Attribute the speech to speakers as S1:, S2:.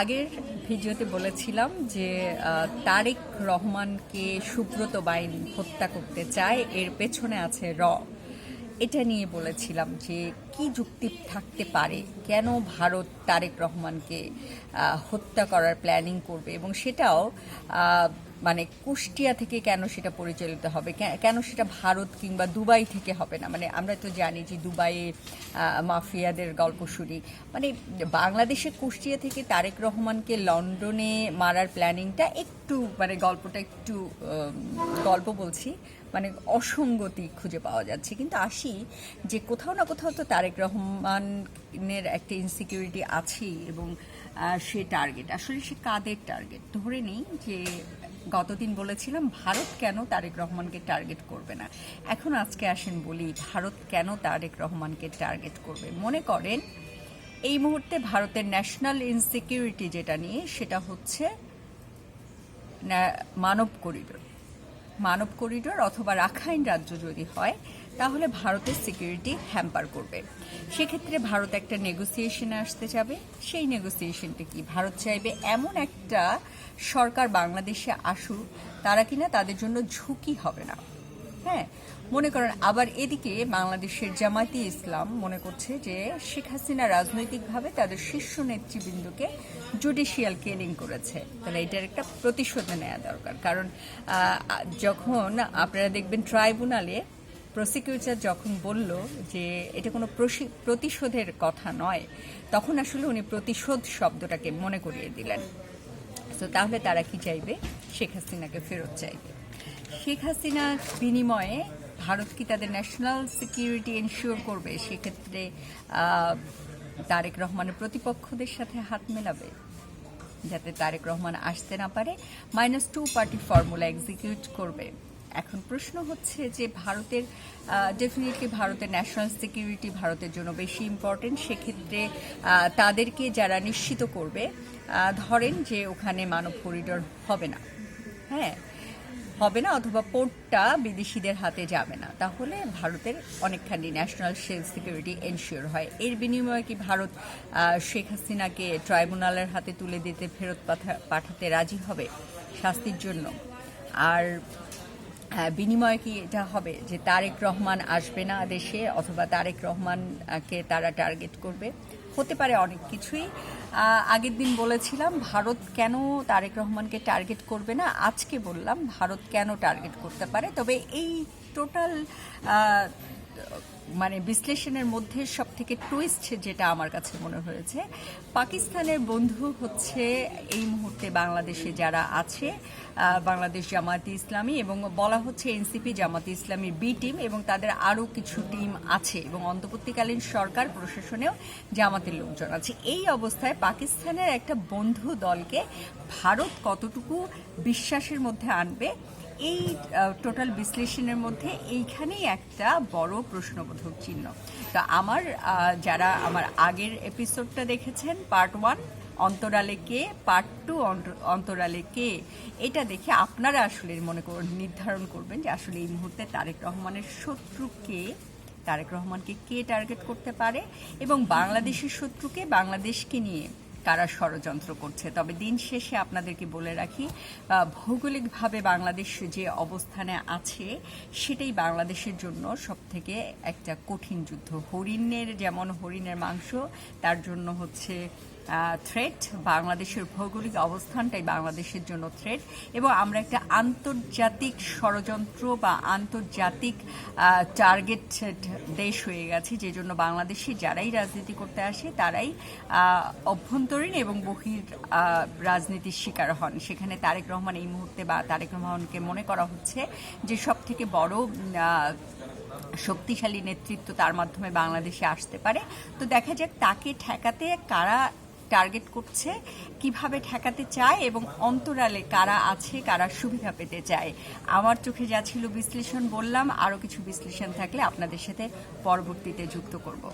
S1: আগের ভিডিওতে বলেছিলাম যে তারেক রহমানকে সুব্রত বাইন হত্যা করতে চায়, এর পেছনে আছে র। এটা নিয়ে বলেছিলাম যে, কি যুক্তি থাকতে পারে? কেন ভারত তারেক রহমানকে হত্যা করার প্ল্যানিং করবে? এবং সেটাও মানে কুষ্টিয়া থেকে কেন সেটা পরিচালিত হবে? কেন সেটা ভারত কিংবা দুবাই থেকে হবে না? মানে আমরা তো জানি যে দুবাইয়ে মাফিয়াদের গল্প শুনি। মানে বাংলাদেশে কুষ্টিয়া থেকে তারেক রহমানকে লন্ডনে মারার প্ল্যানিংটা একটু মানে গল্পটা একটু গল্প বলছি মানে অসঙ্গতি খুঁজে পাওয়া যাচ্ছে। কিন্তু আসি যে কোথাও না কোথাও তো তারেক রহমানের একটা ইনসিকিউরিটি আছেই এবং সে টার্গেট আসলে সে কাদের টার্গেট ধরে নিই যে গতদিন বলেছিলাম, ভারত কেন তারেক রহমানকে টার্গেট করবে না? এখন আজকে আসেন বলি, ভারত কেন তারেক রহমানকে টার্গেট করবে? মনে করেন, এই মুহূর্তে ভারতের ন্যাশনাল ইনসিকিউরিটি যেটা নিয়ে, সেটা হচ্ছে মানব করিডোর। মানব করিডোর অথবা রাখাইন রাজ্য যদি হয়, তাহলে ভারতের সিকিউরিটি হ্যাম্পার করবে। সেক্ষেত্রে ভারত একটা নেগোসিয়েশনে আসতে যাবে। সেই নেগোসিয়েশনটা কি? ভারত চাইবে এমন একটা সরকার বাংলাদেশে আসুক, তারা কিনা তাদের জন্য ঝুঁকি হবে না। হ্যাঁ মনে করেন আবার এদিকে বাংলাদেশের জামায়াতি ইসলাম মনে করছে যে শেখ হাসিনা রাজনৈতিকভাবে তাদের শীর্ষ নেতৃবৃন্দকে জুডিশিয়াল কেলিং করেছে। তাহলে এটার একটা প্রতিশোধ নেওয়া দরকার। কারণ যখন আপনারা দেখবেন ট্রাইব্যুনালে প্রসিকিউটর যখন বলল যে এটা কোনো প্রতিশোধের কথা নয়, তখন আসলে উনি প্রতিশোধ শব্দটাকে মনে করিয়ে দিলেন। তো তাহলে তারা কি চাইবে? শেখ হাসিনাকে ফেরত চাইবে। শেখ হাসিনার বিনিময়ে ভারত কি তাদের ন্যাশনাল সিকিউরিটি এনশিওর করবে? সেক্ষেত্রে তারেক রহমানের প্রতিপক্ষদের সাথে হাত মেলাবে যাতে তারেক রহমান আসতে না পারে। Minus two party formula execute করবে। এখন প্রশ্ন হচ্ছে যে ভারতের ডেফিনেটলি ভারতের ন্যাশনাল সিকিউরিটি ভারতের জন্য বেশি ইম্পর্টেন্ট সেক্ষেত্রে তাদেরকে যারা নিশ্চিত করবে ধরেন যে ওখানে মানব করিডোর হবে না। হ্যাঁ? হবে না অথবা পোর্টটা বিদেশিদের হাতে যাবে না। তাহলে ভারতের অনেকখানি ন্যাশনাল সিকিউরিটি এনশিওর হয়। এর বিনিময়ে কি ভারত শেখ হাসিনাকে ট্রাইব্যুনালের হাতে তুলে দিতে, ফেরত পাঠা- পাঠাতে রাজি হবে শাস্তির জন্য? আর বিনিময়ে কি এটা হবে যে তারেক রহমান আসবে না দেশে অথবা তারেক রহমানকে তারা টার্গেট করবে? হতে পারে অনেক কিছুই। আগের দিন বলেছিলাম, ভারত কেন তারেক রহমানকে টার্গেট করবে না? আজকে বললাম, ভারত কেন টার্গেট করতে পারে? তবে এই টোটাল মানে বিশ্লেষণের মধ্যে সব থেকে টুইস্ট যেটা আমার কাছে মনে হয়েছে, পাকিস্তানের বন্ধু হচ্ছে এই মুহূর্তে বাংলাদেশে যারা আছে বাংলাদেশ জামায়াতে ইসলামী এবং বলা হচ্ছে এনসিপি জামাতে ইসলামীর বি টিম এবং তাদের আরও কিছু টিম আছে এবং অন্তর্বর্তীকালীন সরকার প্রশাসনেও জামাতের লোকজন আছে। এই অবস্থায় পাকিস্তানের একটা বন্ধু দলকে ভারত কতটুকু বিশ্বাসের মধ্যে আনবে এই টোটাল বিশ্লেষণের মধ্যে এইখানেই একটা বড় প্রশ্নবোধক চিহ্ন। তো আমার যারা আমার আগের এপিসোডটা দেখেছেন পার্ট ওয়ান অন্তরালে কে পার্ট টু অন্তরালে কে, এটা দেখে আপনারা আসলে মনে করুন নির্ধারণ করবেন যে আসলে এই মুহূর্তে তারেক রহমানের শত্রু কে, তারেক রহমানকে কে টার্গেট করতে পারে এবং বাংলাদেশের শত্রুকে বাংলাদেশকে নিয়ে কারা ষড়যন্ত্র করছে। তবে দিন শেষে আপনাদেরকে বলে রাখি ভৌগোলিকভাবে বাংলাদেশ যে অবস্থানে আছে, সেটাই বাংলাদেশের জন্য সবথেকে একটা কঠিন যুদ্ধ। হরিণের, যেমন হরিণের মাংস, তার জন্য হচ্ছে থ্রেট বাংলাদেশের ভৌগোলিক অবস্থানটাই বাংলাদেশের জন্য থ্রেট এবং আমরা একটা আন্তর্জাতিক ষড়যন্ত্র বা আন্তর্জাতিক টার্গেট দেশ হয়ে গেছি, যে জন্য বাংলাদেশে যারাই রাজনীতি করতে আসে, তারাই অভ্যন্তরীণ এবং বহির রাজনীতির শিকার হন। সেখানে তারেক রহমান এই মুহূর্তে বা তারেক রহমানকে মনে করা হচ্ছে যে সব থেকে বড় শক্তিশালী নেতৃত্ব তার মাধ্যমে বাংলাদেশে আসতে পারে। তো দেখা যাক তাকে ঠেকাতে কারা টার্গেট করছে, কীভাবে ঠেকাতে চায় এবং অন্তরালে কারা আছে, কারা সুবিধা পেতে চায়। আমার চোখে যা ছিল বিশ্লেষণ বললাম, আরও কিছু বিশ্লেষণ থাকলে আপনাদের সাথে পরবর্তীতে যুক্ত করব।